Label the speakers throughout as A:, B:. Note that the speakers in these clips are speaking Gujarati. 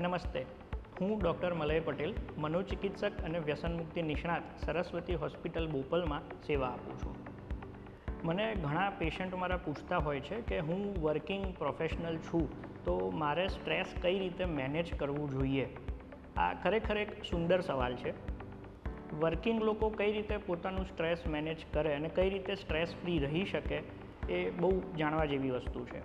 A: નમસ્તે. હું ડૉક્ટર મલય પટેલ, મનોચિકિત્સક અને વ્યસન મુક્તિ નિષ્ણાત સરસ્વતી હોસ્પિટલ બોપલમાં સેવા આપું છું. મને ઘણા પેશન્ટ મારા પૂછતા હોય છે કે હું વર્કિંગ પ્રોફેશનલ છું, તો મારે સ્ટ્રેસ કઈ રીતે મેનેજ કરવું જોઈએ? આ ખરેખર એક સુંદર સવાલ છે. વર્કિંગ લોકો કઈ રીતે પોતાનું સ્ટ્રેસ મેનેજ કરે અને કઈ રીતે સ્ટ્રેસ ફ્રી રહી શકે, એ બહુ જાણવા જેવી વસ્તુ છે.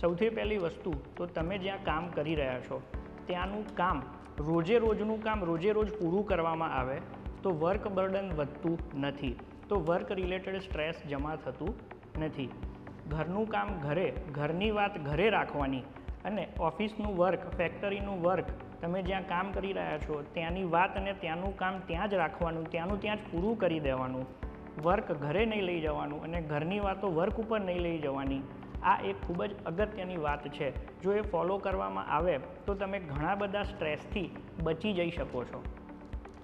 A: સૌથી પહેલી વસ્તુ, તો તમે જ્યાં કામ કરી રહ્યા છો ત્યાંનું કામ, રોજે રોજનું કામ, રોજે રોજ પૂરું કરવામાં આવે, તો વર્ક બર્ડન વધતું નથી. તો વર્ક રિલેટેડ સ્ટ્રેસ જમા થતું નથી. ઘરનું કામ ઘરે, ઘરની વાત ઘરે રાખવાની અને ઓફિસનું વર્ક ફેક્ટરીનું વર્ક તમે જ્યાં કામ કરી રહ્યા છો, ત્યાંની વાત અને ત્યાંનું કામ ત્યાં જ રાખવાનું, ત્યાંનું ત્યાં જ પૂરું કરી દેવાનું. વર્ક ઘરે નહીં લઈ જવાનું અને ઘરની વાતો વર્ક ઉપર નહીં લઈ જવાની. આ એક ખૂબ જ અગત્યની વાત છે. જો એ ફોલો કરવામાં આવે, તો તમે ઘણા બધા સ્ટ્રેસથી બચી જઈ શકો છો.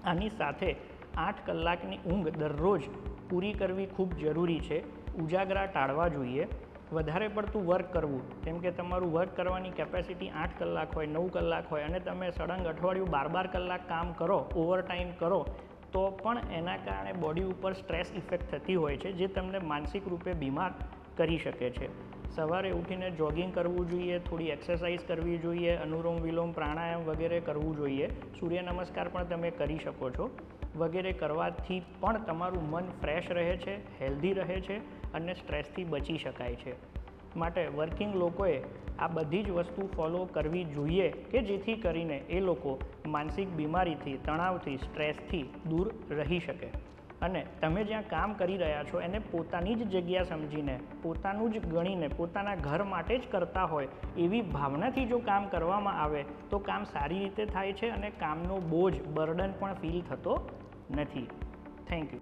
A: આની સાથે આઠ કલાકની ઊંઘ દરરોજ પૂરી કરવી ખૂબ જરૂરી છે. ઉજાગરા ટાળવા જોઈએ. વધારે પડતું વર્ક કરવું, કેમ કે તમારું વર્ક કરવાની કેપેસિટી આઠ કલાક હોય, નવ કલાક હોય, અને તમે સળંગ અઠવાડિયું બાર બાર કલાક કામ કરો ઓવરટાઈમ કરો, તો પણ એના કારણે બોડી ઉપર સ્ટ્રેસ ઇફેક્ટ થતી હોય છે, જે તમને માનસિક રૂપે બીમાર કરી શકે છે. સવારે ઉઠીને જોગિંગ કરવું જોઈએ, થોડી એક્સરસાઇઝ કરવી જોઈએ, અનુલોમ વિલોમ પ્રાણાયામ વગેરે કરવું જોઈએ. સૂર્ય નમસ્કાર પણ તમે કરી શકો છો. વગેરે કરવાથી પણ તમારું મન ફ્રેશ રહે છે હેલ્ધી રહે છે અને સ્ટ્રેસથી બચી શકાય છે. માટે વર્કિંગ લોકોએ આ બધી જ વસ્તુ ફોલો કરવી જોઈએ કે જેથી કરીને એ લોકો માનસિક બીમારીથી, તણાવથી સ્ટ્રેસથી દૂર રહી શકે. અને તમે જ્યાં કામ કરી રહ્યા છો, એને પોતાની જ જગ્યા સમજીને, પોતાનું જ ગણીને, પોતાના ઘર માટે જ કરતા હોય, એવી ભાવનાથી જો કામ કરવામાં આવે, તો કામ સારી રીતે થાય છે અને કામનો બોજ, બર્ડન પણ ફીલ થતો નથી. Thank you